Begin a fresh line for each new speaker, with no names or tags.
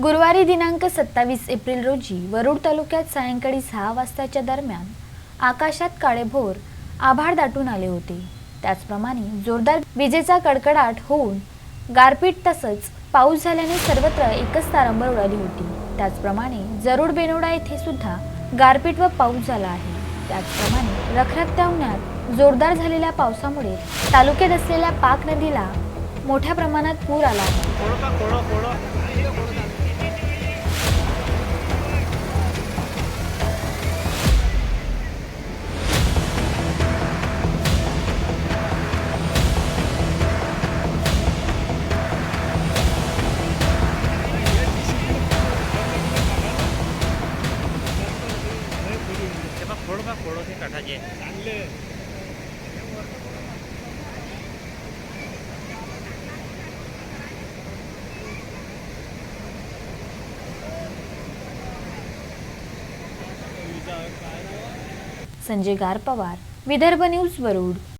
गुरुवारी दिनांक सत्तावीस एप्रिल रोजी वरुड तालुक्यात सायंकाळी सहा वाजताच्या दरम्यान आकाशात काळेभोर आभाळ दाटून आले होते. त्याचप्रमाणे जोरदार विजेचा कडकडाट होऊन गारपीट तसंच पाऊस झाल्याने सर्वत्र एकच तारांबर उडाली होती. त्याचप्रमाणे जरूड बेनोडा येथे सुद्धा गारपीट व पाऊस झाला आहे. त्याचप्रमाणे रखरखत्या उन्हात जोरदार झालेल्या पावसामुळे तालुक्यात असलेल्या पाक नदीला मोठ्या प्रमाणात पूर आला आहे.
बघ फोड बघ फोड ते काठाचे
संजय गार पवार विदर्भ न्यूज वरुड